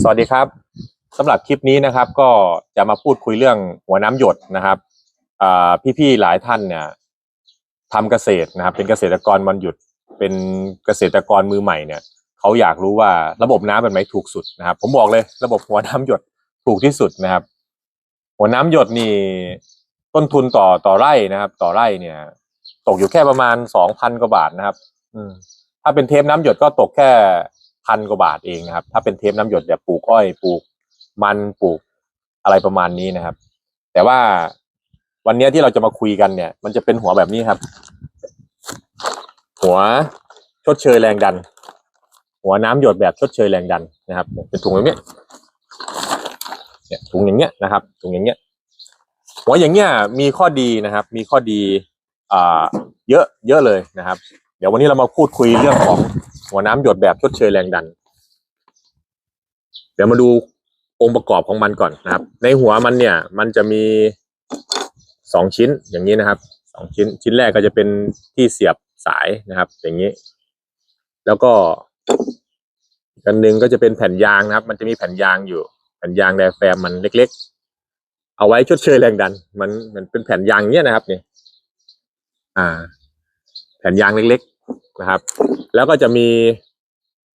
สวัสดีครับสำหรับคลิปนี้นะครับ ก็จะมาพูดคุยเรื่องหัวน้ำหยดนะครับพี่ๆหลายท่านเนี่ยทำเกษตรนะครับ เป็นเกษตรกรวันหยุด เป็นเกษตรกรมือใหม่เนี่ยเขาอยากรู้ว่าระบบน้ำแบบไหนถูกสุดนะครับ ผมบอกเลยระบบหัวน้ำหยดถูกที่สุดนะครับ หัวน้ำหยดนี่ต้นทุนต่อต่อไร่นะครับ ต่อไร่เนี่ย ตกอยู่แค่ประมาณสองพันกว่าบาทนะครับ อืมถ้าเป็นเทปน้ำหยดก็ตกแค่ พันกว่าบาทเองนะครับ ถ้าเป็นเทปน้ำหยดแบบปลูกอ้อยปลูกมันปลูกอะไรประมาณนี้นะครับ แต่ว่าวันนี้ที่เราจะมาคุยกันเนี่ย มันจะเป็นหัวแบบนี้ครับ หัวชดเชยแรงดัน หัวน้ำหยดแบบชดเชยแรงดันนะครับ เป็นถุงอย่างเนี้ยเนี่ยถุงอย่างเงี้ยนะครับถุงอย่างเงี้ย หัวอย่างเงี้ยมีข้อดีนะครับ มีข้อดีอ่าเยอะเยอะเลยนะครับ เดี๋ยววันนี้เรามาพูดคุยเรื่องของ หัวน้ำหยดแบบชดเชยแรงดัน เดี๋ยวมาดูองค์ประกอบของมันก่อนนะครับ ในหัวมันเนี่ย มันจะมีสองชิ้นอย่างนี้นะครับสองชิ้นชิ้นแรกก็จะเป็นที่เสียบสายนะครับ อย่างนี้ แล้วก็อันหนึ่งก็จะเป็นแผ่นยางนะครับ มันจะมีแผ่นยางอยู่ แผ่นยางไดแฟรมมันเล็ก ๆ เอาไว้ชดเชยแรงดัน มันมันเป็นแผ่นยางเนี้ยนะครับเนี่ยอ่า แผ่นยางเล็กๆ นะครับ แล้วก็จะมี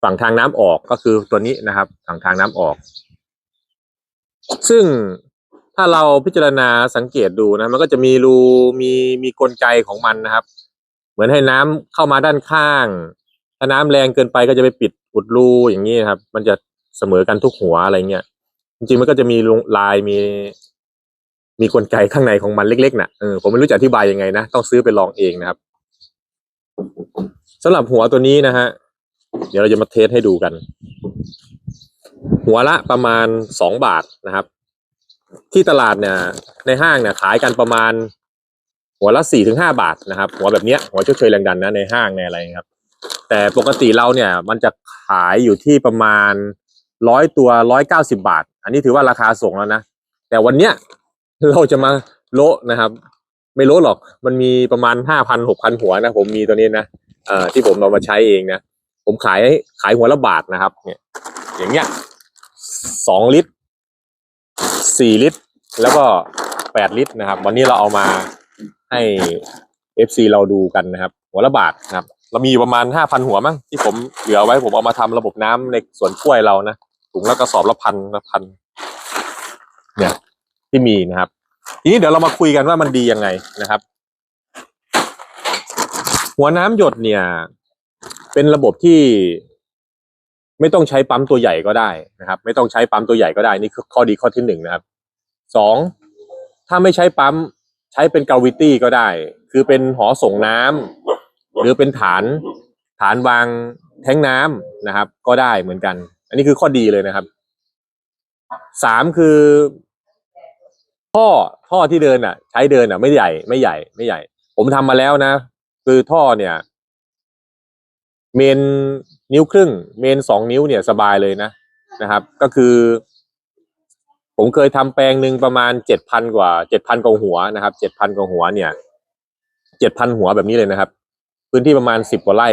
ฝั่งทางน้ำออกก็คือตัวนี้นะครับ ฝั่งทางน้ำออก ซึ่งถ้าเราพิจารณาสังเกตดูนะ มันก็จะมีรูมีมีกลไกของมันนะครับ เหมือนให้น้ำเข้ามาด้านข้าง ถ้าน้ำแรงเกินไปก็จะไปปิดอุดรูอย่างนี้ครับ มันจะเสมอกันทุกหัวอะไรเงี้ยจริงๆมันก็จะมีลายมี มีกลไกข้างในของมันเล็กๆนะ่ะเออผมไม่รู้จะอธิบายยังไงนะ ต้องซื้อไปลองเองนะครับ สำหรับหัวตัวนี้นะฮะ เดี๋ยวเราจะมาเทสให้ดูกัน หัวละประมาณสองบาทนะครับ ที่ตลาดเนี่ย ในห้างเนี่ยขายกันประมาณ หัวละสี่ถึงห้าบาทนะครับ หัวแบบเนี้ยหัวชดเชยแรงดันนะในห้างในอะไรครับ แต่ปกติเราเนี่ย มันจะขายอยู่ที่ประมาณร้อยตัวร้อยเก้าสิบาท อันนี้ถือว่าราคาส่งแล้วนะ แต่วันเนี้ยเราจะมาโละนะครับ ไม่โละหรอก มันมีประมาณห้าพันหกพันหัวนะ ผมมีตัวนี้นะ เอ่อที่ผมเอามาใช้เองนะผมขายขายหัวละบาทนะครับ เนี่ย อย่างเงี้ยสองลิตรสี่ลิตร แล้วก็แปดลิตรนะครับ วันนี้เราเอามาให้เอฟซีเราดูกันนะครับ หัวละบาทนะครับ เรามีประมาณห้าพันหัวมั้งที่ผมเหลือไว้ผมเอามาทำระบบน้ำในสวนกล้วยเรานะถุงละกระสอบละพันละพันเนี่ยที่มีนะครับ ทีนี้เดี๋ยวเรามาคุยกันว่ามันดียังไงนะครับ หัวน้ำหยดเนี่ย เป็นระบบที่ไม่ต้องใช้ปั๊มตัวใหญ่ก็ได้นะครับ ไม่ต้องใช้ปั๊มตัวใหญ่ก็ได้นี่คือข้อดีข้อที่หนึ่งนะครับสองถ้าไม่ใช้ปั๊มใช้เป็นกาวิตี้ก็ได้ คือเป็นหอส่งน้ำหรือเป็นฐานฐานวางแท้งน้ำนะครับ ก็ได้เหมือนกัน อันนี้คือข้อดีเลยนะครับสามคือท่อท่อที่เดินอะ ใช้เดินอะ ไม่ใหญ่ไม่ใหญ่ไม่ใหญ่ ผมทำมาแล้วนะ คือท่อเนี่ย เมนนิ้วครึ่ง เมนสองนิ้วเนี่ยสบายเลยนะนะครับ ก็คือ ผมเคยทำแปลงหนึ่งประมาณเจ็ดพันกว่าเจ็ดพันกว่าหัวนะครับเจ็ดพันกว่าหัวเนี่ยเจ็ดพันหัวแบบนี้เลยนะครับ พื้นที่ประมาณสิบกว่าไร่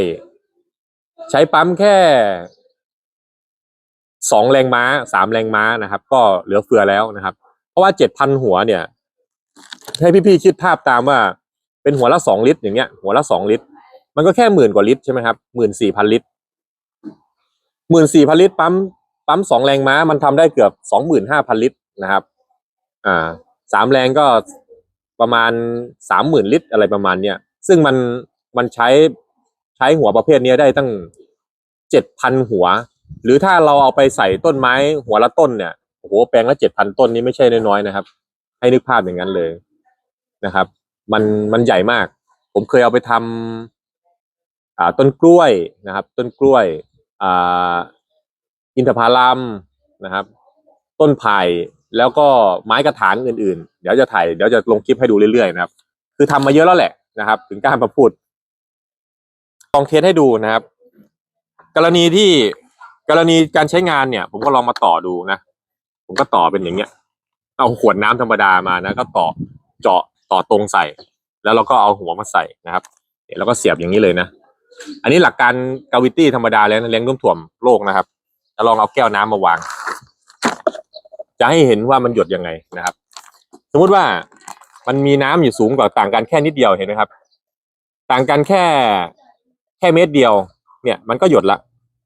ใช้ปั๊มแค่สองแรงม้าสามแรงม้านะครับ ก็เหลือเฟือแล้วนะครับ เพราะว่าเจ็ดพันหัวเนี่ย ให้พี่ๆคิดภาพตามว่า เป็นหัวละสองลิตรอย่างเงี้ย หัวละสองลิตร มันก็แค่หมื่นกว่าลิตรใช่ไหมครับหมื่นสี่พันลิตรหมื่นสี่พันลิตรปั๊มปั๊มสองแรงม้ามันทำได้เกือบสองหมื่นห้าพันลิตรนะครับ อ่าสามแรงก็ประมาณสามหมื่นลิตรอะไรประมาณเนี้ยซึ่งมันมันใช้ใช้หัวประเภทเนี้ยได้ตั้งเจ็ดพันหัว หรือถ้าเราเอาไปใส่ต้นไม้หัวละต้นเนี่ยโอ้โหแปลงละเจ็ดพันต้นนี้ไม่ใช่น้อยๆนะครับ ให้นึกภาพอย่างนั้นเลยนะครับ มันมันใหญ่มาก ผมเคยเอาไปทำอ่าต้นกล้วยนะครับ ต้นกล้วยอ่าอินทผลัมนะครับ ต้นไผ่แล้วก็ไม้กระถางอื่นๆ เดี๋ยวจะถ่ายเดี๋ยวจะลงคลิปให้ดูเรื่อยๆนะครับ คือทำมาเยอะแล้วแหละนะครับ ถึงกล้ามาพูดลองเทสให้ดูนะครับ กรณีที่กรณีการใช้งานเนี่ย ผมก็ลองมาต่อดูนะ ผมก็ต่อเป็นอย่างเงี้ย เอาขวดน้ำธรรมดามานะ ก็ต่อเจาะ ต่อตรงใส่ แล้วเราก็เอาหัวมาใส่นะครับเดี๋ยวเราก็เสียบอย่างนี้เลยนะ อันนี้หลักการกาวิตี้ธรรมดาแล้วนะเลี้ยงร่มถ่วมโลกนะครับแล้วลองเอาแก้วน้ำมาวาง จะให้เห็นว่ามันหยดยังไงนะครับ สมมุติว่ามันมีน้ำอยู่สูงกว่าต่างกันแค่นิดเดียวเห็นไหมครับ ต่างกันแค่แค่เมตรเดียว เนี่ย มันก็หยดละ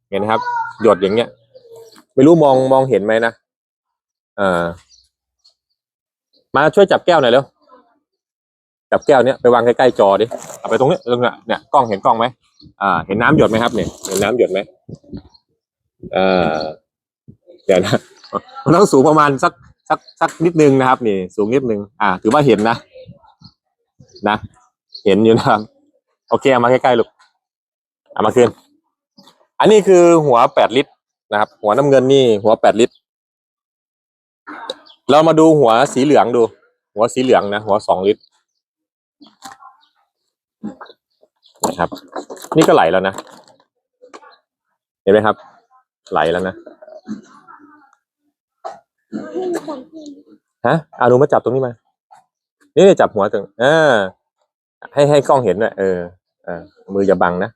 เห็นไหมครับ หยดอย่างเงี้ย ไม่รู้มองมองเห็นไหมนะเอ่ามาช่วยจับแก้วหน่อยเร็ว จับแก้วเนี้ยไปวางใกล้ๆจอดิเอาไปตรงเนี้ยตรงเนี้ยเนี่ยกล้องเห็นกล้องไหมอ่า เห็นน้ำหยดไหมครับเนี่ยเห็นน้ำหยดไหมเอ่าเดี๋ยวนะมันต้องสูงประมาณสักสักสักนิดนึงนะครับ นี่ สูงนิดนึงอ่า ถือว่าเห็นนะนะเห็นอยู่นะครับโอเคเอามาใกล้ๆลูกเอามาคืนอันนี้คือหัวแปดลิตรนะครับ หัวน้ำเงินนี่หัวแปดลิตร เรามาดูหัวสีเหลืองดู หัวสีเหลืองนะหัวสองลิตร นะครับ นี่ก็ไหลแล้วนะ เห็นไหมครับ ไหลแล้วนะฮะอาหนูมาจับตรงนี้มา นี่จับหัวตรงเออให้ให้กล้องเห็นด้วยเออเออมืออย่าบังนะ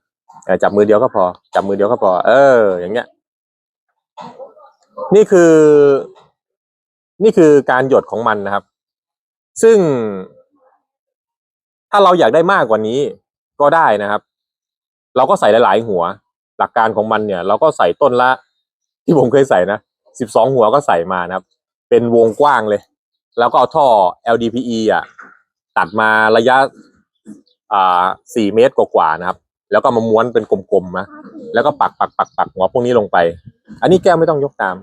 อจับมือเดียวก็พอ จับมือเดียวก็พอ เออ อย่างเงี้ย นี่คือ นี่คือการหยดของมันนะครับ ซึ่ง ถ้าเราอยากได้มากกว่านี้ก็ได้นะครับ เราก็ใส่หลาย ๆ หัว หลักการของมันเนี่ย เราก็ใส่ต้นละ ที่ผมเคยใส่นะสิบสองหัวก็ใส่มานะครับ เป็นวงกว้างเลย แล้วก็เอาท่อ LDPE อะตัดมาระยะอ่าสี่เมตรกว่าๆนะครับ แล้วก็มาม้วนเป็นกลมๆนะแล้วก็ปักปักปักปักหัวพวกนี้ลงไป อันนี้แก้วไม่ต้องยกตาม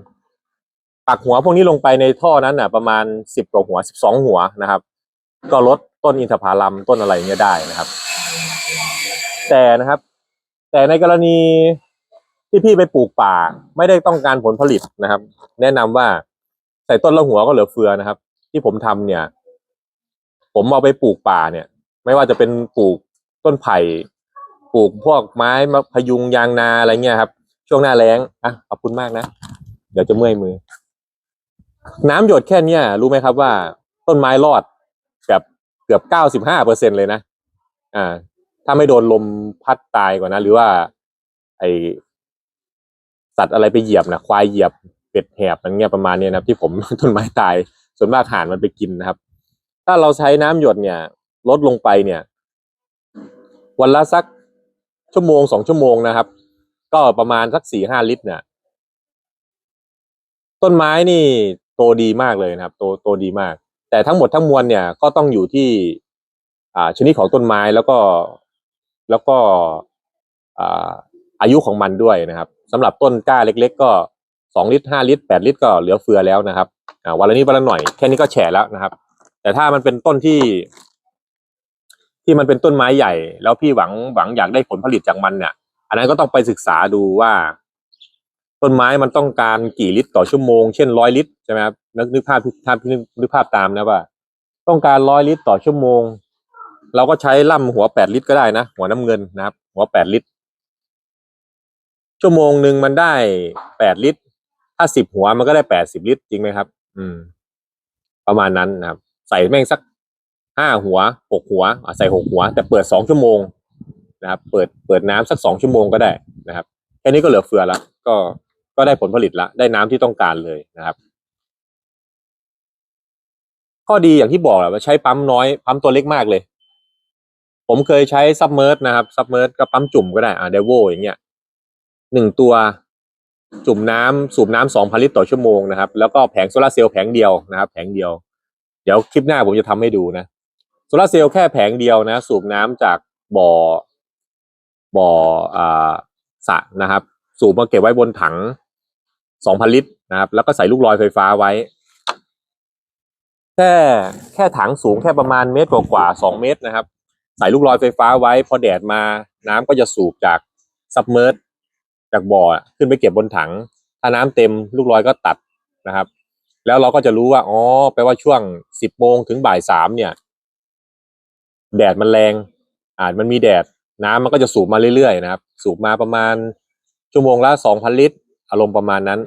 ปักหัวพวกนี้ลงไปในท่อนั้นน่ะ ประมาณสิบกว่าหัวสิบสองหัวนะครับ ก็ลดต้นอินทผลัมต้นอะไรเงี้ยได้นะครับ แต่นะครับ แต่ในกรณีที่พี่ไปปลูกป่า ไม่ได้ต้องการผลผลิตนะครับ แนะนำว่าใส่ต้นละหัวก็เหลือเฟือนะครับ ที่ผมทำเนี่ย ผมเอาไปปลูกป่าเนี่ย ไม่ว่าจะเป็นปลูกต้นไผ่ปลูกพวกไม้มะพยุงยางนาอะไรเงี้ยครับ ช่วงหน้าแล้งอะขอบคุณมากนะเดี๋ยวจะเมื่อยมือ น้ำหยดแค่เนี้ยรู้ไหมครับว่า ต้นไม้รอด เกือบเก้าสิบห้าเปอร์เซ็นเลยนะ อ่า ถ้าไม่โดนลมพัดตายกว่านะหรือว่า ไอสัตว์อะไรไปเหยียบนะควายเหยียบเป็ดแหบอะไรเงี้ยประมาณเนี้ยนะที่ผมต้นไม้ตาย ส่วนมากห่านมันไปกินนะครับ ถ้าเราใช้น้ำหยดเนี่ย ลดลงไปเนี่ย วันละสักชั่วโมงสองชั่วโมงนะครับ ก็ประมาณสักสี่ห้าลิตรเนี่ยต้นไม้นี่โตดีมากเลยนะครับ โตโตดีมาก แต่ทั้งหมดทั้งมวลเนี่ยก็ต้องอยู่ที่อ่าชนิดของต้นไม้แล้วก็แล้วก็อ่าอายุของมันด้วยนะครับสำหรับต้นกล้าเล็ก ๆ ก็สองลิตรห้าลิตรแปดลิตรก็เหลือเฟือแล้วนะครับอ่าวันละนิดวันละหน่อยแค่นี้ก็แฉะแล้วนะครับ แต่ถ้ามันเป็นต้นที่ ที่มันเป็นต้นไม้ใหญ่ แล้วพี่หวังหวังอยากได้ผลผลิตจากมันเนี่ย อันนั้นก็ต้องไปศึกษาดูว่า ต้นไม้มันต้องการกี่ลิตรต่อชั่วโมง เช่นร้อยลิตรใช่ไหมครับนึกนึกภาพถ้าพี่นึกภาพตามนะว่า ต้องการร้อยลิตรต่อชั่วโมง เราก็ใช้ล่ำหัวแปดลิตรก็ได้นะ หัวน้ำเงินนะครับ หัวแปดลิตร ชั่วโมงหนึ่งมันได้แปดลิตร ถ้าสิบหัวมันก็ได้แปดสิบลิตรจริงไหมครับ อืม ประมาณนั้นนะครับ ใส่แม่งสักห้าหัวหกหัวใส่หกหัว แต่เปิดสองชั่วโมงนะครับ เปิดเปิดน้ำสักสองชั่วโมงก็ได้นะครับแค่นี้ก็เหลือเฟือละก็ ก็ได้ผลผลิตละได้น้ำที่ต้องการเลยนะครับ ข้อดีอย่างที่บอกแหละว่าใช้ปั๊มน้อยปั๊มตัวเล็กมากเลย ผมเคยใช้ซับเมอร์นะครับซับเมอร์ก็ปั๊มจุ่มก็ได้อ่าเดวโวอย่างเงี้ยหนึ่งตัวจุ่มน้ำสูบน้ำสองพันลิตรต่อชั่วโมงนะครับ แล้วก็แผงโซลาเซลล์แผงเดียวนะครับ แผงเดียว เดี๋ยวคลิปหน้าผมจะทำให้ดูนะโซลาเซลล์แค่แผงเดียวนะ สูบน้ำจากบ่อ บ่ออ่าสระนะครับ สูบมาเก็บไว้บนถัง สองพันลิตรนะครับ แล้วก็ใส่ลูกลอยไฟฟ้าไว้ แค่แค่ถังสูงแค่ประมาณเมตรกว่าๆสองเมตรนะครับ ใส่ลูกลอยไฟฟ้าไว้ พอแดดมาน้ำก็จะสูบจากซับเมอร์จากบ่อขึ้นไปเก็บบนถัง ถ้าน้ำเต็มลูกลอยก็ตัดนะครับ แล้วเราก็จะรู้ว่าอ๋อแปลว่าช่วงสิบโมงถึงบ่ายสามเนี่ย แดดมันแรงอ่ามันมีแดดน้ำมันก็จะสูบมาเรื่อยๆนะครับ สูบมาประมาณชั่วโมงละสองพันลิตร อารมณ์ประมาณนั้น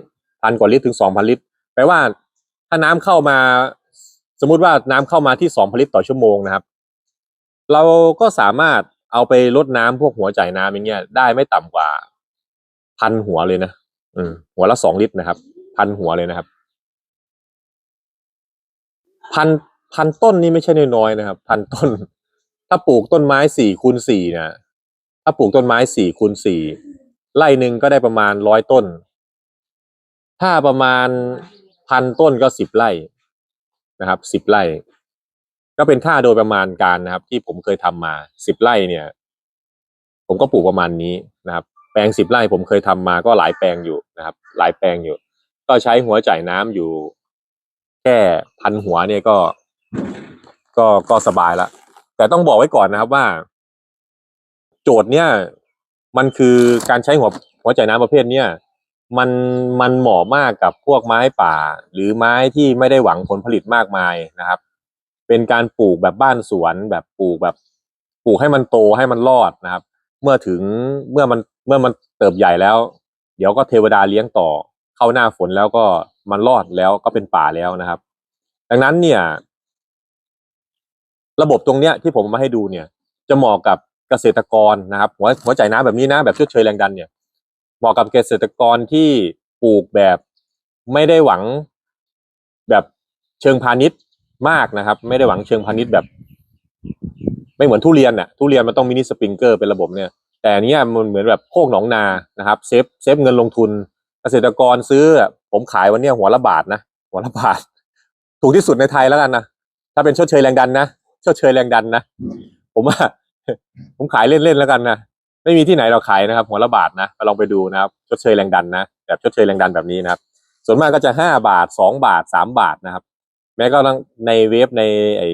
พันกว่าลิตรถึงสองพันลิตรแปลว่าถ้าน้ำเข้ามา สมมุติว่าน้ำเข้ามาที่สองพันลิตรต่อชั่วโมงนะครับ เราก็สามารถเอาไปลดน้ำพวกหัวจ่ายน้ำอย่างเงี้ยได้ไม่ต่ำกว่าพันหัวเลยนะอืมหัวละสองลิตรนะครับ พันหัวเลยนะครับ พันพันต้นนี่ไม่ใช่น้อยๆนะครับ พันต้น ถ้าปลูกต้นไม้สี่คูณสี่นะถ้าปลูกต้นไม้สี่คูณสี่ไร่หนึ่งก็ได้ประมาณร้อยต้น ถ้าประมาณพันต้นก็สิบไร่นะครับสิบไร่ ก็เป็นค่าโดยประมาณการนะครับ ที่ผมเคยทำมาสิบไร่เนี่ย ผมก็ปลูกประมาณนี้นะครับ แปลงสิบไร่ผมเคยทำมาก็หลายแปลงอยู่นะครับ หลายแปลงอยู่ ก็ใช้หัวจ่ายน้ำอยู่ แค่พันหัวเนี่ยก็ ก็ก็สบายละแต่ต้องบอกไว้ก่อนนะครับว่า โจทย์เนี่ย มันคือการใช้หัวหัวจ่ายน้ำประเภทเนี้ย มันมันเหมาะมากกับพวกไม้ป่า หรือไม้ที่ไม่ได้หวังผลผลิตมากมายนะครับ เป็นการปลูกแบบบ้านสวนแบบปลูกแบบปลูกให้มันโตให้มันรอดนะครับ เมื่อถึงเมื่อมันเมื่อมันเติบใหญ่แล้ว เดี๋ยวก็เทวดาเลี้ยงต่อ เข้าหน้าฝนแล้วก็มันรอดแล้วก็เป็นป่าแล้วนะครับ ดังนั้นเนี่ย ระบบตรงเนี้ยที่ผมมาให้ดูเนี่ย จะเหมาะกับเกษตรกรนะครับ หัวหัวใจน้ำแบบนี้นะแบบชดเชยแรงดันเนี่ย เหมาะกับเกษตรกรที่ปลูกแบบไม่ได้หวังแบบเชิงพาณิชย์มากนะครับ ไม่ได้หวังเชิงพาณิชย์แบบ ไม่เหมือนทุเรียนน่ะทุเรียนมันต้องมินิสปริงเกอร์เป็นระบบเนี่ย แต่อันเนี้ยมันเหมือนแบบโคกหนองนานะครับ เซฟเซฟเงินลงทุนเกษตรกรซื้อ ผมขายวันเนี้ยหัวละบาทนะหัวละบาท ถูกที่สุดในไทยแล้วกันนะถ้าเป็นชดเชยแรงดันนะชดเชยแรงดันนะผมว่าผมขายเล่นๆแล้วกันนะ ไม่มีที่ไหนเราขายนะครับ หัวละบาทนะลองไปดูนะครับชดเชยแรงดันนะแบบชดเชยแรงดันแบบนี้นะครับ ส่วนมากก็จะห้าบาทสองบาทสามบาทนะครับ แม้ก็ต้องในเว็บในไอ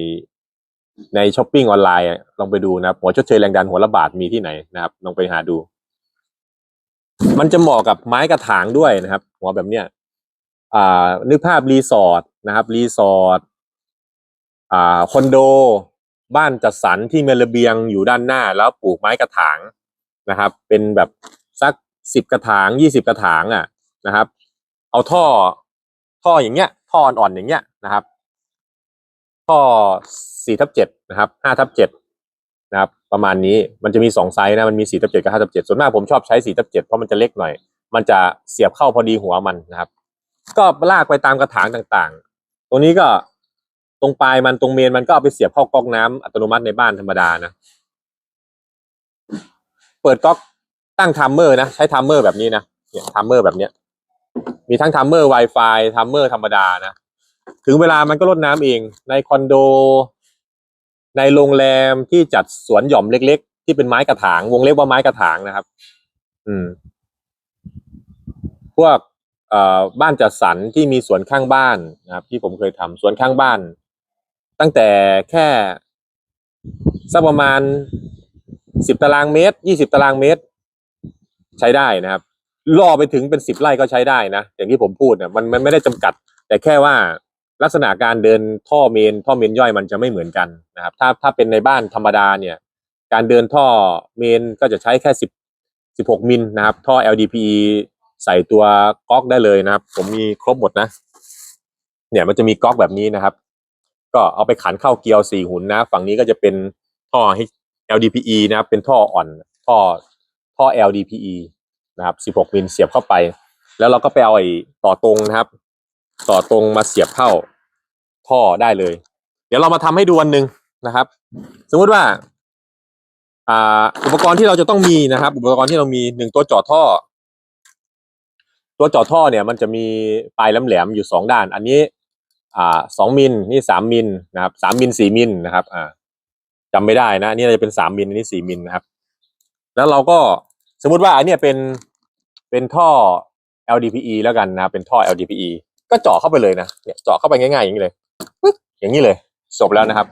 ในช้อปปิ้งออนไลน์ลองไปดูนะครับ หัวชดเชยแรงดันหัวละบาทมีที่ไหนนะครับ ลองไปหาดู มันจะเหมาะกับไม้กระถางด้วยนะครับ หัวแบบเนี้ยอ่า นึกภาพรีสอร์ทนะครับรีสอร์ทอ่าคอนโด บ้านจัดสรรที่มีระเบียงอยู่ด้านหน้า แล้วปลูกไม้กระถาง นะครับ เป็นแบบสักสิบกระถางยี่สิบกระถางอะนะครับ เอาท่อท่ออย่างเงี้ย ท่ออ่อนๆอย่างเงี้ยนะครับ ท่อสี่ทับเจ็ดนะครับห้าทับเจ็ดนะครับ ประมาณนี้มันจะมีสองไซส์นะมันมีสี่ทับเจ็ดกับห้าทับเจ็ดส่วนมากผมชอบใช้สี่ทับเจ็ดเพราะมันจะเล็กหน่อย มันจะเสียบเข้าพอดีหัวมันนะครับ ก็ลากไปตามกระถางต่างๆ ตรงนี้ก็ตรงปลายมันตรงเมนมันก็เอาไปเสียบเข้าก๊อกน้ำอัตโนมัติในบ้านธรรมดานะ เปิดก๊อกตั้งทัมเมอร์นะใช้ทัมเมอร์แบบนี้นะเนี่ยทัมเมอร์แบบเนี้ย มีทั้งทัมเมอร์ Wi-Fi ทัมเมอร์ธรรมดานะถึงเวลามันก็ลดน้ำเองในคอนโด ในโรงแรมที่จัดสวนหย่อมเล็ก ๆ ที่เป็นไม้กระถาง วงเล็บว่าไม้กระถางนะครับ อืม พวกเอ่อบ้านจัดสรรที่มีสวนข้างบ้านนะครับ ที่ผมเคยทำสวนข้างบ้าน ตั้งแต่แค่สักประมาณ สิบตารางเมตรยี่สิบตารางเมตร ใช้ได้นะครับล่อไปถึงเป็นสิบไร่ก็ใช้ได้นะ อย่างที่ผมพูดเนี่ยมันมันไม่ได้จำกัด แต่แค่ว่าลักษณะการเดินท่อเมน ท่อเมนย่อยมันจะไม่เหมือนกันนะครับ ถ้าถ้าเป็นในบ้านธรรมดาเนี่ย การเดินท่อเมนก็จะใช้แค่สิบสิบหกมิลนะครับ ท่อ LDPE ใส่ตัวก๊อกได้เลยนะครับ ผมมีครบหมดนะ เนี่ยมันจะมีก๊อกแบบนี้นะครับ ก็เอาไปขันเข้าเกียวสี่หุ่นนะ ฝั่งนี้ก็จะเป็นท่อ LDPE นะครับเป็นท่ออ่อนท่อท่อ LDPE นะครับ 16 มิลเสียบเข้าไป แล้วเราก็ไปเอาไอ้ต่อตรงนะครับ ต่อตรงมาเสียบเข้าท่อได้เลย เดี๋ยวเรามาทำให้ดูอันหนึ่งนะครับ สมมุติว่าอ่าอุปกรณ์ที่เราจะต้องมีนะครับ อุปกรณ์ที่เรามีหนึ่งตัวจาะท่อ ตัวจาะท่อเนี่ย มันจะมีปลายแหลมๆอยู่สองด้าน อันนี้ อ่าสองมิลนี่สามมิลนะครับสามมิลสี่มิลนะครับ อ่า จำไม่ได้นะ นี่จะเป็นสามมิลอันนี้สี่มิลนะครับ แล้วเราก็สมมุติว่าอันเนี้ยเป็นเป็นท่อ LDPE แล้วกันนะ เป็นท่อ LDPE ก็เจาะเข้าไปเลยนะเนี่ยเจาะเข้าไปง่ายๆอย่างนี้เลยอย่างนี้เลยจบแล้วนะครับ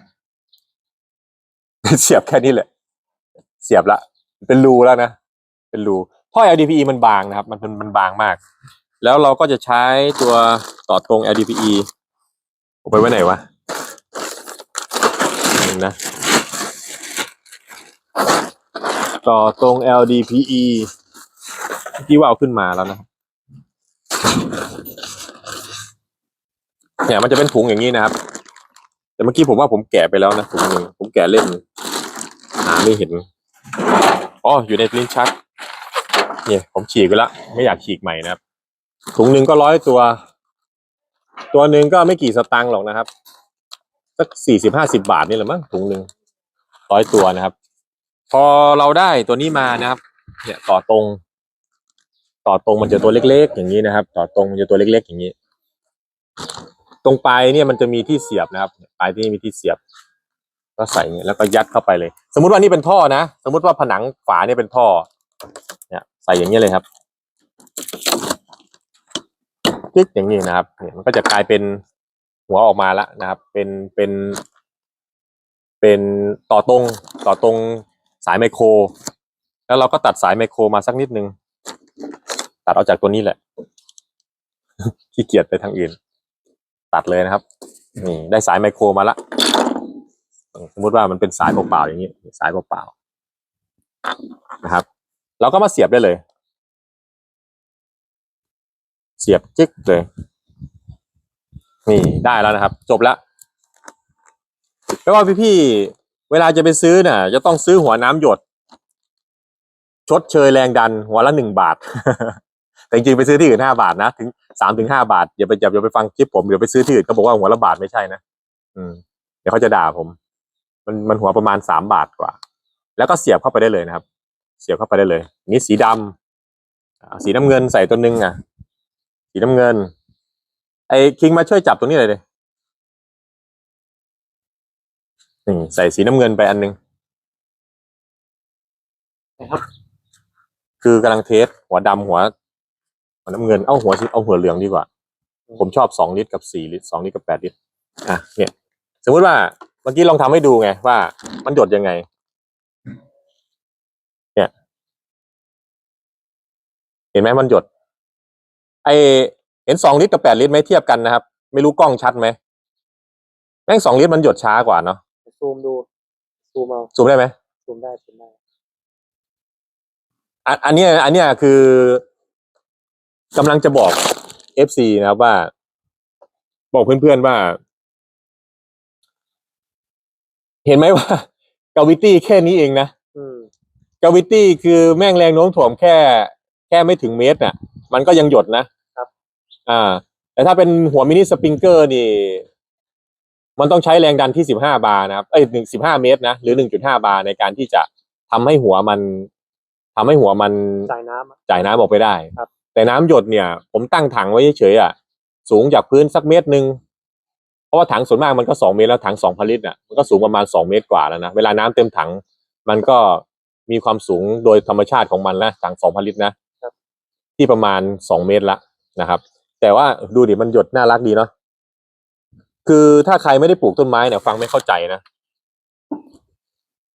เสียบแค่นี้แหละ เสียบละ เป็นรูแล้วนะ เป็นรูท่อ LDPE มันบางนะครับ มันมันบางมาก แล้วเราก็จะใช้ตัวต่อตรง LDPE เอาไปไว้ไหนวะนี่นะ ต่อตรง LDPE เมื่อกี้ว่าเอาขึ้นมาแล้วนะครับเนี่ยมันจะเป็นถุงอย่างนี้นะครับ แต่เมื่อกี้ผมว่าผมแกะไปแล้วนะถุงหนึ่งผมแกะเล่นหาไม่เห็นอ๋ออยู่ในลิ้นชัก เนี่ย ผมฉีกไปแล้วไม่อยากฉีกใหม่นะครับ ถุงหนึ่งก็ร้อยตัว ตัวหนึ่งก็ไม่กี่สตังค์หรอกนะครับสักสี่สิบห้าสิบาทนี่แหละมั้งถุงหนึ่งร้อยตัวนะครับ พอเราได้ตัวนี้มานะครับ เนี่ยต่อตรง ต่อตรงมันจะตัวเล็ก ๆ อย่างนี้นะครับ ต่อตรงมันจะตัวเล็ก ๆ อย่างนี้ ตรงปลายเนี่ยมันจะมีที่เสียบนะครับ ปลายที่นี่มีที่เสียบ ก็ใส่เงี้ยแล้วก็ยัดเข้าไปเลย สมมุติว่านี่เป็นท่อนะ สมมุติว่าผนังฝาเนี่ยเป็นท่อ เนี่ย ใส่อย่างนี้เลยครับจิ๊กอย่างนี้นะครับเนี่ยมันก็จะกลายเป็นหัวออกมาแล้วนะครับ เป็นเป็น เป็นต่อตรงต่อตรง สายไมโคร แล้วเราก็ตัดสายไมโครมาสักนิดนึง ตัดเอาจากตัวนี้แหละ ขี้เกียจไปทางอื่น ตัดเลยนะครับ นี่ได้สายไมโครมาละ สมมติว่ามันเป็นสายเปล่าๆอย่างนี้ สายเปล่าๆนะครับ เราก็มาเสียบได้เลย เสียบจิ๊กเลย นี่ได้แล้วนะครับ จบแล้วแปลว่าพี่ๆ เวลาจะไปซื้อเนี่ยจะต้องซื้อหัวน้ำหยด ชดเชยแรงดันหัวละหนึ่งบาท แต่จริงๆไปซื้อที่อื่นห้าบาทนะ ถึงสามถึงห้าบาทอย่าไปอย่าไปฟังคลิปผมเดี๋ยวไปซื้อที่อื่นเขาบอกว่าหัวละบาทไม่ใช่นะอืม เดี๋ยวเขาจะด่าผม มันมันหัวประมาณสามบาทกว่า แล้วก็เสียบเข้าไปได้เลยนะครับ เสียบเข้าไปได้เลย นี่สีดำอ่าสีน้ำเงินใส่ตัวหนึงอะ สีน้ำเงิน ไอ้คิงมาช่วยจับตรงนี้เลยเลย นี่ใส่สีน้ำเงินไปอันหนึงนะครับ คือกำลังเทสหัวดำหัวหัวน้ำเงินเอาหัวสีเอาหัวเหลืองดีกว่า ผมชอบสองลิตรกับสี่ลิตรสองลิตรกับแปดลิตรอะเนี่ย สมมุติว่าเมื่อกี้ลองทำให้ดูไงว่า มันหยดยังไง เนี่ย เห็นไหมมันหยด ไอเห็นสองลิตรกับแปดลิตรไหมเทียบกันนะครับ ไม่รู้กล้องชัดไหมแม่งสองลิตรมันหยดช้ากว่าเนาะ ซูมดู ซูมเอาซูมได้ไหมซูมได้ซูมได้อันอันเนี้ยอันเนี้ยคือกำลังจะบอก FC นะครับว่า บอกเพื่อนๆว่า เห็นไหมว่ากาวิตี้แค่นี้เองนะอืมกาวิตี้คือแม่งแรงโน้มถ่วงแค่ แค่ไม่ถึงเมตรน่ะ มันก็ยังหยดนะครับ อ่า แต่ถ้าเป็นหัวมินิสปริงเกอร์นี่ มันต้องใช้แรงดันที่สิบห้าบาร์นะครับเอ้ยหนึ่งสิบห้าเมตรนะหรือหนึ่งจุดห้าบาร์ในการที่จะทำให้หัวมันทำให้หัวมันจ่ายน้ำอะจ่ายน้ำออกไปได้ครับ แต่น้ำหยดเนี่ย ผมตั้งถังไว้เฉยๆอะสูงจากพื้นสักเมตรหนึ่งเพราะว่าถังส่วนมากมันก็สองเมตรแล้วถังสองพันลิตรอะมันก็สูงประมาณสองเมตรกว่าแล้วนะเวลาน้ำเต็มถัง มันก็มีความสูงโดยธรรมชาติของมันนะถังสองพันลิตรนะที่ประมาณสองเมตรละนะครับ แต่ว่าดูดิมันหยดน่ารักดีเนาะ คือถ้าใครไม่ได้ปลูกต้นไม้เนี่ย ฟังไม่เข้าใจนะ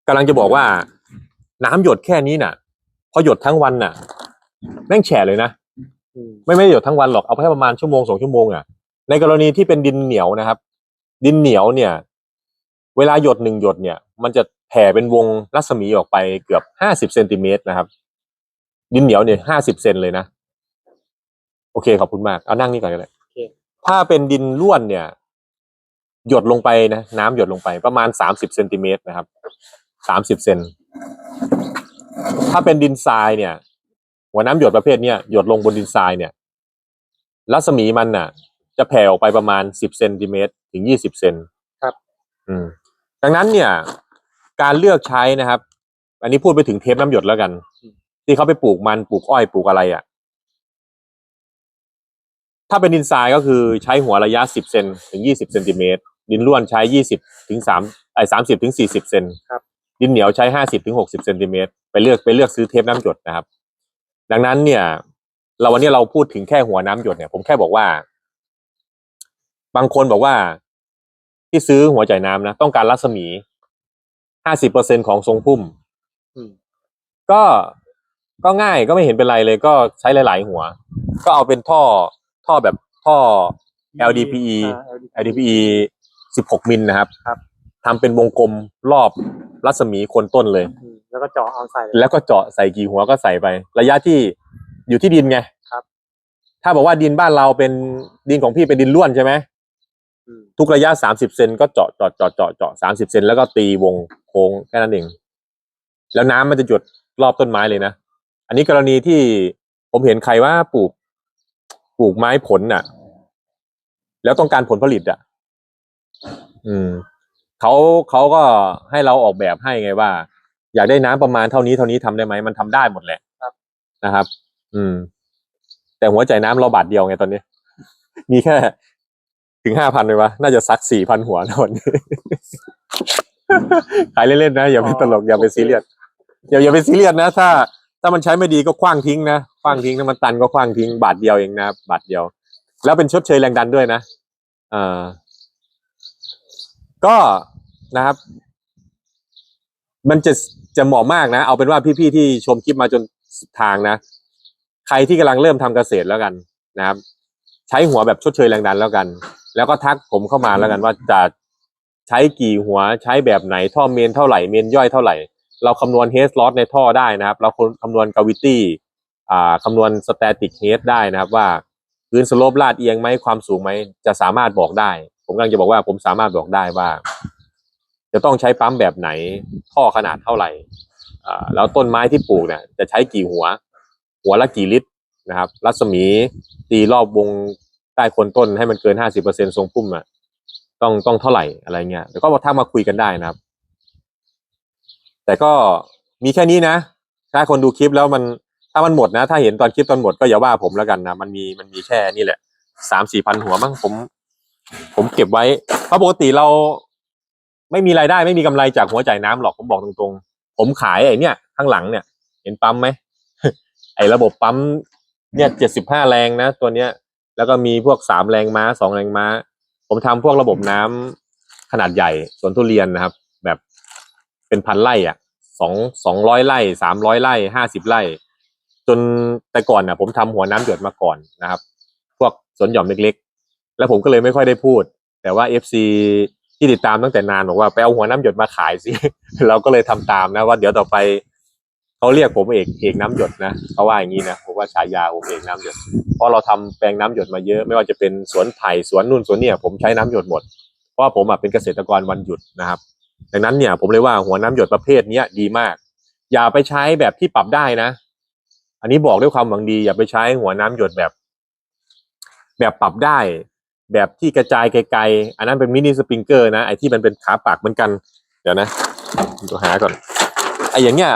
กำลังจะบอกว่า น้ำหยดแค่นี้น่ะ พอหยดทั้งวันน่ะ แม่งแฉะเลยนะอืมไม่ไม่ได้หยดทั้งวันหรอกเอาแค่ประมาณชั่วโมงสองชั่วโมงอะ ในกรณีที่เป็นดินเหนียวนะครับ ดินเหนียวเนี่ย เวลาหยดหนึ่งหยดเนี่ย มันจะแผ่เป็นวงรัศมีออกไปเกือบห้าสิบเซนติเมตรนะครับ ดินเหนียวเนี่ยห้าสิบเซนเลยนะโอเคขอบคุณมากเอานั่งนี่ก่อนก็ได้โอเคถ้าเป็นดินร่วนเนี่ย หยดลงไปนะน้ำหยดลงไปประมาณสามสิบเซนติเมตรนะครับสามสิบเซนถ้าเป็นดินทรายเนี่ย หัวน้ำหยดประเภทเนี้ยหยดลงบนดินทรายเนี่ยรัศมีมันน่ะ จะแผ่ออกไปประมาณสิบเซนติเมตรถึงยี่สิบเซนครับ อืม ดังนั้นเนี่ย การเลือกใช้นะครับ อันนี้พูดไปถึงเทปน้ำหยดแล้วกัน ที่เขาไปปลูกมันปลูกอ้อยปลูกอะไรอะ ถ้าเป็นดินทรายก็คือใช้หัวระยะสิบเซนถึงยี่สิบเซนติเมตร ดินร่วนใช้ยี่สิบถึงสามไอ้สามสิบถึงสี่สิบเซนครับ ดินเหนียวใช้ห้าสิบถึงหกสิบเซนติเมตรไปเลือกไปเลือกซื้อเทปน้ำหยดนะครับ ดังนั้นเนี่ย เราวันนี้เราพูดถึงแค่หัวน้ำหยดเนี่ย ผมแค่บอกว่า บางคนบอกว่าที่ซื้อหัวจ่ายน้ำนะ ต้องการรัศมีห้าสิบเปอร์เซ็นของทรงพุ่มอืมก็ก็ง่ายก็ไม่เห็นเป็นไรเลย ก็ใช้หลาย ๆ หัว ก็เอาเป็นท่อท่อแบบท่อ LDPE อ่า LDPE 16 มิลนะครับครับ ทำเป็นวงกลมรอบรัศมีโคนต้นเลย อืมแล้วก็เจาะเอาใส่ แล้วก็เจาะใส่กี่หัวก็ใส่ไป ระยะที่อยู่ที่ดินไงครับ ถ้าบอกว่าดินบ้านเราเป็นดินของพี่เป็นดินล้วนใช่ไหมอืมทุกระยะ 30 เซนก็เจาะเจาะเจาะเจาะเจาะ30เซนแล้วก็ตีวงโค้งแค่นั้นเองแล้วน้ำมันจะหยดรอบต้นไม้เลยนะ อันนี้กรณีที่ผมเห็นใครว่าปลูก ปลูกไม้ผลน่ะ แล้วต้องการผลผลิตอะ อืมเขาเขาก็ให้เราออกแบบให้ไงว่า อยากได้น้ำประมาณเท่านี้เท่านี้ทำได้ไหมมันทำได้หมดแหละครับนะครับ อืม แต่หัวใจายน้ำเราบาทเดียวไงตอนนี้ มีแค่ถึงห้าพันเลยวะน่าจะซักสี่พันหัวนะวันนี้ขายเล่นๆนะอย่าไปตลกอย่าไปซีเรียสอย่าอย่าไปซีเรียสนะ ถ้า ถ้ามันใช้ไม่ดีก็คว้างทิ้งนะคว้างทิ้งถ้ามันตันก็คว้างทิ้ง บาทเดียวเองนะบาทเดียว แล้วเป็นชดเชยแรงดันด้วยนะเอ่า ก็นะครับ มันจะจะเหมาะมากนะ เอาเป็นว่าพี่ๆที่ชมคลิปมาจนสุดทางนะ ใครที่กำลังเริ่มทำเกษตรแล้วกันนะครับ ใช้หัวแบบชดเชยแรงดันแล้วกัน แล้วก็ทักผมเข้ามาแล้วกันว่าจะใช้กี่หัวใช้แบบไหนท่อเมนเท่าไหร่เมนย่อยเท่าไหร่ เราคำนวณเฮสลอสในท่อได้นะครับ เราคำนวณกาวิตี้อ่าคำนวณสแตติกเฮดได้นะครับว่าพื้นสโลปลาดเอียงไหมความสูงไหมจะสามารถบอกได้ ผมกำลังจะบอกว่าผมสามารถบอกได้ว่า จะต้องใช้ปั๊มแบบไหน ท่อขนาดเท่าไหร่แล้วต้นไม้ที่ปลูกเนี่ยจะใช้กี่หัว หัวละกี่ลิตรนะครับ รัศมีตีรอบวงใต้โคนต้นให้มันเกินห้าสิบเปอร์เซ็นทรงพุ่มอะต้องต้องเท่าไหร่อะไรเงี้ยแล้วก็ถ้ามาคุยกันได้นะครับ แต่ก็มีแค่นี้นะ ถ้าคนดูคลิปแล้วมันถ้ามันหมดนะ ถ้าเห็นตอนคลิปตอนหมดก็อย่าว่าผมแล้วกันนะ มันมีมันมีแค่นี่แหละสามสี่พันหัวมั้งผม ผมเก็บไว้ เพราะปกติเราไม่มีรายได้ไม่มีกำไรจากหัวจ่ายน้ำหรอกผมบอกตรงๆ ผมขายไอ้เนี่ย ข้างหลังเนี่ย เห็นปั๊มไหมไอ้ระบบปั๊มเนี่ยเจ็ดสิบห้าแรงนะตัวเนี้ย แล้วก็มีพวกสามแรงม้าสองแรงม้า ผมทำพวกระบบน้ำขนาดใหญ่สวนทุเรียนนะครับ แบบเป็นพันไร่อะสองสองร้อยไร่สามร้อยไร่ห้าสิบไร่ จนแต่ก่อนน่ะผมทำหัวน้ำหยดมาก่อนนะครับ พวกสวนหย่อมเล็ก แล้วผมก็เลยไม่ค่อยได้พูด แต่ว่าเอฟซีที่ติดตามตั้งแต่นานบอกว่าไปเอาหัวน้ำหยดมาขายสิ เราก็เลยทำตามนะว่าเดี๋ยวต่อไปเขาเรียกผมเอกเอกน้ำหยดนะเขาว่าอย่างนี้นะผมว่าฉายาผมเอกน้ำหยด เพราะเราทำแปลงน้ำหยดมาเยอะ ไม่ว่าจะเป็นสวนไผ่สวนนู่นสวนเนี่ยผมใช้น้ำหยดหมด เพราะผมเป็นเกษตรกรวันหยุดนะครับ ดังนั้นเนี่ยผมเลยว่าหัวน้ำหยดประเภทเนี้ยดีมาก อย่าไปใช้แบบที่ปรับได้นะ อันนี้บอกด้วยความหวังดี อย่าไปใช้หัวน้ำหยดแบบ แบบปรับได้ แบบที่กระจายไกลๆ อันนั้นเป็นมินิสปริงเกอร์นะ ไอที่มันเป็นขาปากเหมือนกัน เดี๋ยวนะดูหาก่อน ไออย่างเงี้ย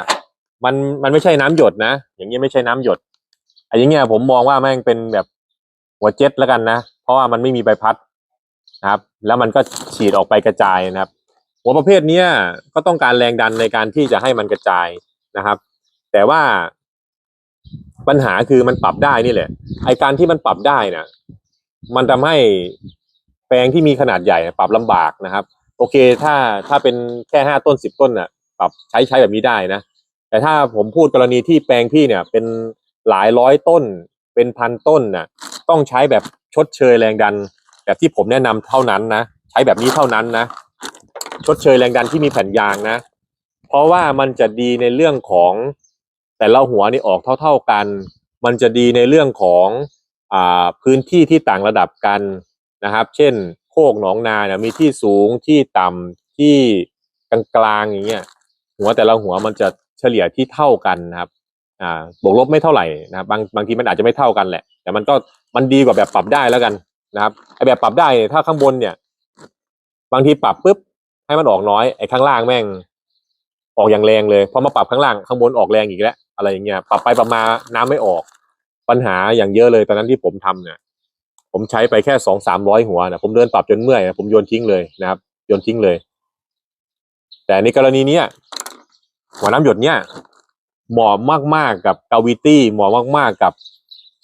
มันมันไม่ใช่น้ำหยดนะ อย่างเงี้ยไม่ใช่น้ำหยด ไออย่างเงี้ยผมมองว่าแม่งเป็นแบบหัวเจ็ตแล้วกันนะ เพราะว่ามันไม่มีใบพัดนะครับ แล้วมันก็ฉีดออกไปกระจายนะครับ หัวประเภทเนี้ยก็ต้องการแรงดันในการที่จะให้มันกระจายนะครับ แต่ว่าปัญหาคือมันปรับได้นี่แหละ ไอการที่มันปรับได้นะ มันทำให้แปลงที่มีขนาดใหญ่ปรับลำบากนะครับ โอเคถ้าถ้าเป็นแค่ห้าต้นสิบต้นน่ะ ปรับใช้ใช้แบบนี้ได้นะ แต่ถ้าผมพูดกรณีที่แปลงพี่เนี่ย เป็นหลายร้อยต้น เป็นพันต้นน่ะ ต้องใช้แบบชดเชยแรงดัน แบบที่ผมแนะนำเท่านั้นนะ ใช้แบบนี้เท่านั้นนะชดเชยแรงดันที่มีแผ่นยางนะ เพราะว่ามันจะดีในเรื่องของแต่ละหัวนี่ออกเท่า ๆกัน มันจะดีในเรื่องของ พื้นที่ที่ต่างระดับกันนะครับ เช่น โคกหนองนาเนี่ยมีที่สูงที่ต่ำที่กลางๆอย่างเงี้ยหัวแต่ละหัวมันจะเฉลี่ยที่เท่ากันนะครับอ่าบวกลบไม่เท่าไหร่นะครับบางบางทีมันอาจจะไม่เท่ากันแหละ แต่มันก็มันดีกว่าแบบปรับได้แล้วกันนะครับไอแบบปรับได้ถ้าข้างบนเนี่ย บางทีปรับปุ๊บให้มันออกน้อยไอ้ข้างล่างแม่ง ออกอย่างแรงเลยพอมาปรับข้างล่างข้างบนออกแรงอีกแล้วอะไรอย่างเงี้ยปรับไปปรับมาน้ำไม่ออก ปัญหาอย่างเยอะเลยตอนนั้นที่ผมทำเนี่ยผมใช้ไปแค่สองสามร้อยหัวนะผมเดินปรับจนเมื่อยนะผมโยนทิ้งเลยนะครับโยนทิ้งเลย แต่ในกรณีเนี้ยหัวน้ำหยดเนี่ยเหมาะมากๆกับกาวิตี้เหมาะมากๆกับ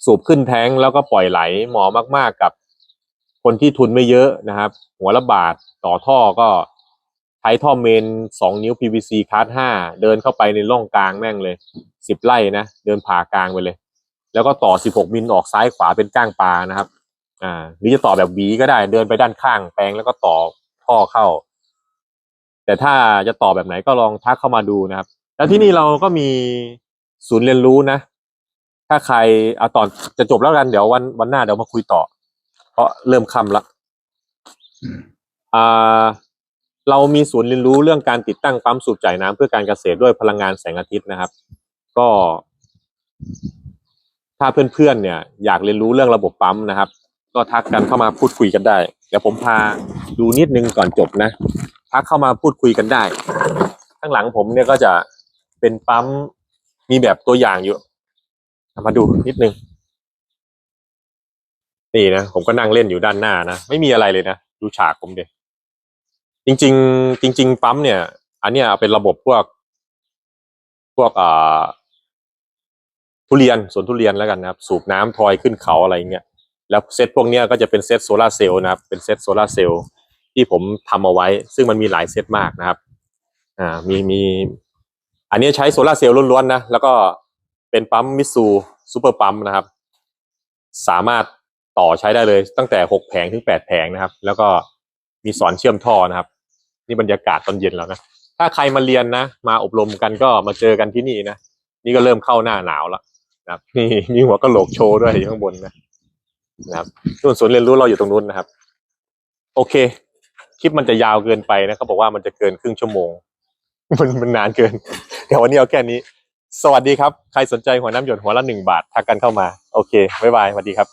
สูบขึ้นแท้งแล้วก็ปล่อยไหลเหมาะมากๆกับคนที่ทุนไม่เยอะนะครับ หัวละบาทต่อท่อก็ใช้ท่อเมนสองนิ้ว PVC คาร์ดห้าเดินเข้าไปในร่องกลางแม่งเลยสิบไร่นะ เดินผ่ากลางไปเลย แล้วก็ต่อ 16 มิลออกซ้ายขวาเป็นก้างปลานะครับ อ่า หรือจะต่อแบบหวีก็ได้เดินไปด้านข้างแปลงแล้วก็ต่อท่อเข้า แต่ถ้าจะต่อแบบไหนก็ลองทักเข้ามาดูนะครับ แล้วที่นี่เราก็มีศูนย์เรียนรู้นะ ถ้าใครเอาตอนจะจบแล้วกันเดี๋ยววันวันหน้าเดี๋ยวมาคุยต่อ เพราะเริ่มค่ำละอ่าเรามีศูนย์เรียนรู้เรื่องการติดตั้งปั๊มสูบจ่ายน้ำเพื่อการเกษตรด้วยพลังงานแสงอาทิตย์นะครับ ก็ ถ้าเพื่อนๆเนี่ยอยากเรียนรู้เรื่องระบบปั๊มนะครับ ก็ทักกันเข้ามาพูดคุยกันได้ เดี๋ยวผมพาดูนิดนึงก่อนจบนะ ทักเข้ามาพูดคุยกันได้ ข้างหลังผมเนี่ยก็จะเป็นปั๊มมีแบบตัวอย่างอยู่มาดูนิดนึง นี่นะผมก็นั่งเล่นอยู่ด้านหน้านะ ไม่มีอะไรเลยนะ ดูฉากผมเด็จริง ๆ จริง ๆ ปั๊มเนี่ย อันเนี้ยเป็นระบบพวก พวกอ่า ทุเรียนสวนทุเรียนแล้วกันนะครับ สูบน้ำทอยขึ้นเขาอะไรเงี้ยแล้วเซตพวกเนี้ยก็จะเป็นเซตโซลาร์เซลล์นะครับ เป็นเซตโซลาร์เซลล์ที่ผมทำเอาไว้ ซึ่งมันมีหลายเซตมากนะครับ อ่ามีมีอันนี้ใช้โซลาร์เซลล์ล้วนๆนะแล้วก็เป็นปั๊มมิสูซูเปอร์ปั๊มนะครับ สามารถต่อใช้ได้เลยตั้งแต่หกแผงถึงแปดแผงนะครับ แล้วก็มีสอนเชื่อมท่อนะครับ นี่บรรยากาศตอนเย็นแล้วนะถ้าใครมาเรียนนะ มาอบรมกันก็มาเจอกันที่นี่นะ นี่ก็เริ่มเข้าหน้าหนาวแล้ว นะครับนี่มีหัวกะโหลกโชว์ด้วยอยู่ข้างบนนะนะครับส่วนสวนเรียนรู้เราอยู่ตรงนู้นนะครับ โอเค คลิปมันจะยาวเกินไปนะเขาบอกว่ามันจะเกินครึ่งชั่วโมง มันมันนานเกิน เดี๋ยววันนี้เอาแค่นี้ สวัสดีครับ ใครสนใจหัวน้ำหยดหัวละหนึ่งบาททักกันเข้ามา โอเคบ๊ายบายสวัสดีครับ